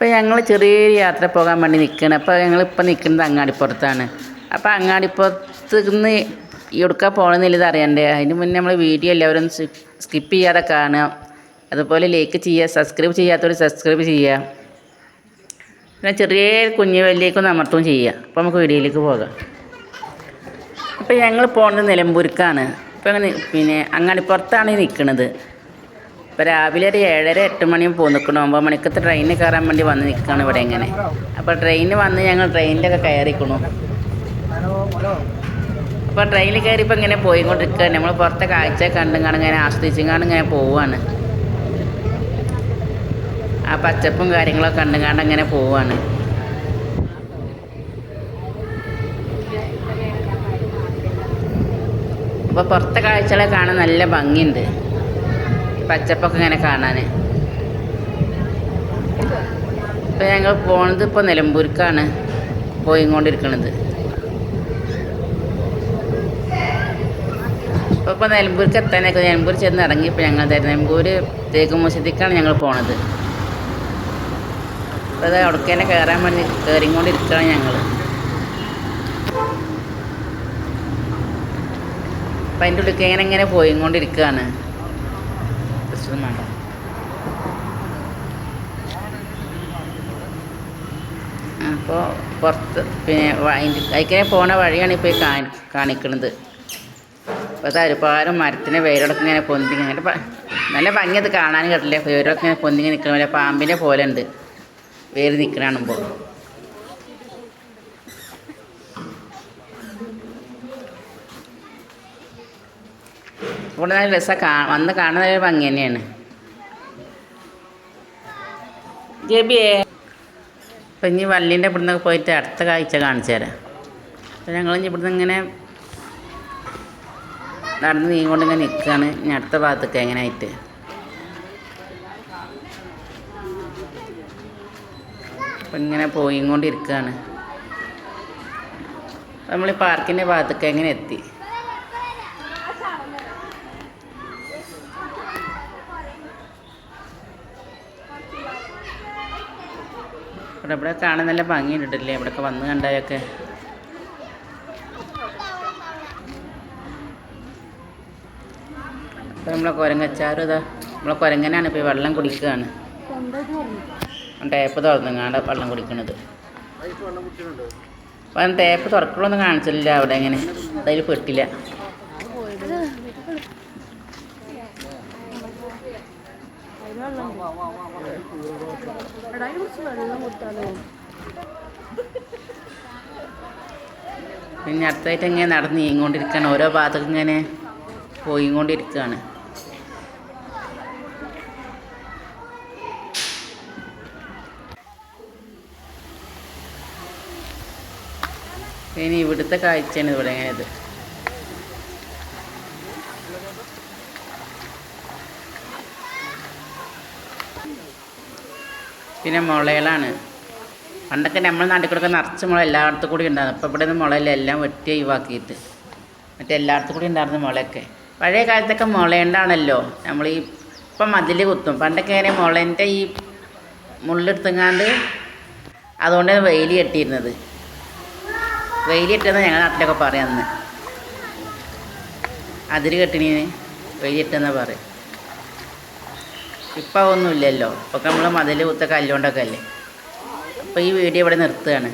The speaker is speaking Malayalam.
അപ്പോൾ ഞങ്ങൾ ചെറിയൊരു യാത്ര പോകാൻ വേണ്ടി നിൽക്കണം അപ്പോൾ ഞങ്ങളിപ്പോൾ നിൽക്കുന്നത് അങ്ങാടിപ്പുറത്താണ്. അപ്പോൾ അങ്ങാടിപ്പുറത്ത് നിന്ന് എവിടുക്കാ പോകണമെന്നുള്ളത് അറിയണ്ടേ? അതിന് മുന്നേ നമ്മൾ വീഡിയോ എല്ലാവരും സ്കിപ്പ് ചെയ്യാതെ കാണുക. അതുപോലെ ലൈക്ക് ചെയ്യുക സബ്സ്ക്രൈബ് ചെയ്യാത്തവർ സബ്സ്ക്രൈബ് ചെയ്യുക. പിന്നെ ചെറിയ കുഞ്ഞു വലിയേക്കൊന്ന് അമർത്തും ചെയ്യുക. അപ്പോൾ നമുക്ക് വീഡിയോയിലേക്ക് പോകാം. അപ്പോൾ ഞങ്ങൾ പോകുന്നത് നിലമ്പൂർക്കാണ്. അപ്പോൾ പിന്നെ അങ്ങാടിപ്പുറത്താണ് നിൽക്കുന്നത് ഇപ്പോൾ രാവിലെ ഒരു ഏഴര എട്ട് മണിയും പോ നിൽക്കണം ഒമ്പത് മണിക്കത്തെ ട്രെയിനിൽ കയറാൻ വേണ്ടി വന്ന് നിൽക്കുകയാണ് ഇവിടെ ഇങ്ങനെ. അപ്പോൾ ട്രെയിനിൽ വന്ന് ഞങ്ങൾ ട്രെയിനിലൊക്കെ കയറിക്കണു. അപ്പോൾ ട്രെയിനിൽ കയറി ഇപ്പോൾ ഇങ്ങനെ പോയിക്കൊണ്ടിരിക്കുക നമ്മൾ പുറത്തെ കാഴ്ച കണ്ടും കാണും ഇങ്ങനെ ആസ്വദിച്ചും കാണും ഇങ്ങനെ പോവുകയാണ് ആ പച്ചപ്പും കാര്യങ്ങളൊക്കെ കണ്ടും കാണും ഇങ്ങനെ പോവുകയാണ് അപ്പോൾ പുറത്തെ കാഴ്ചകളെ കാണാൻ നല്ല ഭംഗിയുണ്ട്. പച്ചപ്പൊക്കെ ഇങ്ങനെ കാണാൻ ഇപ്പം ഞങ്ങൾ പോണത് ഇപ്പോൾ നിലമ്പൂർക്കാണ്. പോയിക്കൊണ്ടിരിക്കുന്നത് ഇപ്പോൾ ഇപ്പോൾ നിലമ്പൂർക്ക് എത്താനൊക്കെ നിലമ്പൂർ ചെന്ന് ഇറങ്ങി ഇപ്പോൾ ഞങ്ങൾ നിലമ്പൂർ തേക്ക് മോശത്തേക്കാണ് ഞങ്ങൾ പോണത്. അപ്പോൾ അത് അവിടേക്ക് തന്നെ കയറാൻ വേണ്ടി കയറിക്കൊണ്ടിരിക്കുകയാണ് ഞങ്ങൾ അപ്പം അതിന്റെ ഉള്ളിൽ ഇങ്ങനെ ഇങ്ങനെ പോയിക്കൊണ്ടിരിക്കുകയാണ് പ്രശ്നം വേണ്ട. അപ്പോൾ പുറത്ത് പിന്നെ അതിങ്ങനെ പോണ വഴിയാണ് ഇപ്പോൾ കാണി കാണിക്കുന്നത് അപ്പോൾ അത് ഒരുപാട് മരത്തിന്റെ വേരോടൊക്കെ ഇങ്ങനെ പൊന്തി അങ്ങനെ നല്ല ഭംഗി അത് കാണാൻ കേട്ടില്ല? വേരോടൊക്കെ ഇങ്ങനെ പൊന്തിങ്ങി നിൽക്കണ പോലെ പാമ്പിനെ പോലെ ഉണ്ട്. വേര് നിൽക്കണ ഇവിടെ നല്ല രസം കാ വന്ന് കാണുന്ന ഒരു ഭംഗി തന്നെയാണ്. ജബിയേ. അപ്പം ഇനി വള്ളീന്റെ ഇവിടുന്ന് പോയിട്ട് അടുത്ത കാഴ്ച കാണിച്ചു തരാം. അപ്പം ഞങ്ങൾ ഇനി ഇവിടുന്ന് ഇങ്ങനെ നടന്ന് നീങ്ങോണ്ട് ഇങ്ങനെ നിൽക്കുകയാണ് ഇനി അടുത്ത ഭാഗത്തേക്ക് എങ്ങനെ ആയിട്ട് അപ്പം ഇങ്ങനെ പോയിക്കൊണ്ടിരിക്കുകയാണ് നമ്മൾ പാർക്കിന്റെ ഭാഗത്തേക്ക് എങ്ങനെ എത്തി? ഇവിടെ ഇവിടെ കാണാൻ നല്ല ഭംഗിയുണ്ടല്ലേ ഇവിടെയൊക്കെ വന്ന് കണ്ടായൊക്കെ ഇപ്പം നമ്മളെ കുരങ്ങച്ചാറും ഇതാ. നമ്മളെ കുരങ്ങനാണ് ഇപ്പോൾ വെള്ളം കുടിക്കുകയാണ് ടേപ്പ് തുറന്നുങ്ങാണ്ട് വെള്ളം കുടിക്കണത്. അപ്പം ടേപ്പ് തുറക്കുള്ളൊന്നും കാണിച്ചില്ല അവിടെ എങ്ങനെ അതിൽ പെട്ടില്ല. പിന്നെ അടുത്തായിട്ട് ഇങ്ങനെ നടന്ന് നീങ്ങിക്കൊണ്ടിരിക്കുകയാണ് ഓരോ ഭാഗത്തേക്ക് ഇങ്ങനെ പോയിക്കൊണ്ടിരിക്കുകയാണ് ഇനി ഇവിടുത്തെ കാഴ്ചയാണ് ഇവിടെ ഇങ്ങനെ പിന്നെ മുളകളാണ് പണ്ടൊക്കെ നമ്മൾ നാട്ടിൽ കൂടെ ഒക്കെ നിറച്ച് മുള എല്ലായിടത്തും കൂടി ഉണ്ടായിരുന്നു. ഇപ്പോൾ ഇവിടെ നിന്ന് മുളയില്ല എല്ലാം വെട്ടി ഒഴിവാക്കിയിട്ട്. മറ്റേ എല്ലായിടത്തും കൂടി ഉണ്ടായിരുന്നു മുളയൊക്കെ. പഴയ കാലത്തൊക്കെ മുളയുണ്ടാണല്ലോ. നമ്മൾ ഈ ഇപ്പം മതിൽ കുത്തും. പണ്ടൊക്കെ ഇങ്ങനെ മുളേന്റെ ഈ മുള്ളെടുത്തെങ്ങാണ്ട് അതുകൊണ്ട് വെയിൽ കെട്ടിയിരുന്നത്. വെയിൽ കെട്ടുന്നത് ഞങ്ങളുടെ നാട്ടിലൊക്കെ പറയാം അന്ന്. അതിൽ കെട്ടിനീന് വെയിൽ കെട്ടുന്ന പറയും. ഇപ്പം ഒന്നുമില്ലല്ലോ ഇപ്പം നമ്മൾ മതിൽ കുത്ത കല്ലുകൊണ്ടൊക്കെ അല്ലേ? അപ്പോൾ ഈ വീഡിയോ ഇവിടെ നിർത്തുകയാണ്.